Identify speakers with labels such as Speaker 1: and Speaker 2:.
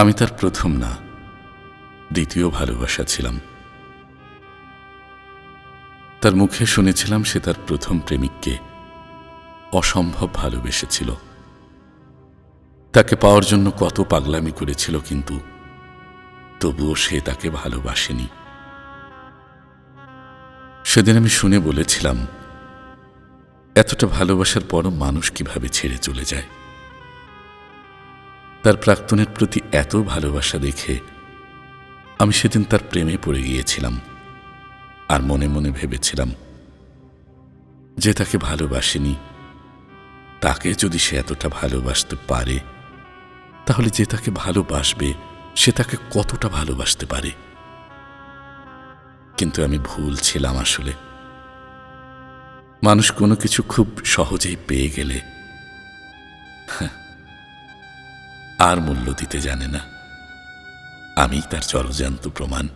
Speaker 1: আমি তার প্রথম না, দ্বিতীয় ভালোবাসা ছিলাম। তার মুখে শুনেছিলাম সে তার প্রথম প্রেমিককে অসম্ভব ভালোবেসেছিল। তাকে পাওয়ার জন্য কত পাগলামি করেছিল, কিন্তু তবুও সে তাকে ভালোবাসেনি। সেদিন আমি শুনে বলেছিলাম, এতটা ভালোবাসার পরও মানুষ কীভাবে ছেড়ে চলে যায়? তার প্রাক্তনের প্রতি এত ভালোবাসা দেখে আমি সেদিন তার প্রেমে পড়ে গিয়েছিলাম আর মনে মনে ভেবেছিলাম যে তাকে ভালোবাসেনি। তাকে যদি সে এতটা ভালোবাসতে পারে তাহলে যে তাকে ভালোবাসবে সে তাকে কতটা ভালোবাসতে পারে? কিন্তু আমি ভুল ছিলাম আসলে। মানুষ কোনো কিছু খুব সহজেই পেয়ে গেলে। হ্যাঁ, আর মূল্য দিতে জানে না। আমি তার চলজান্ত প্রমাণ।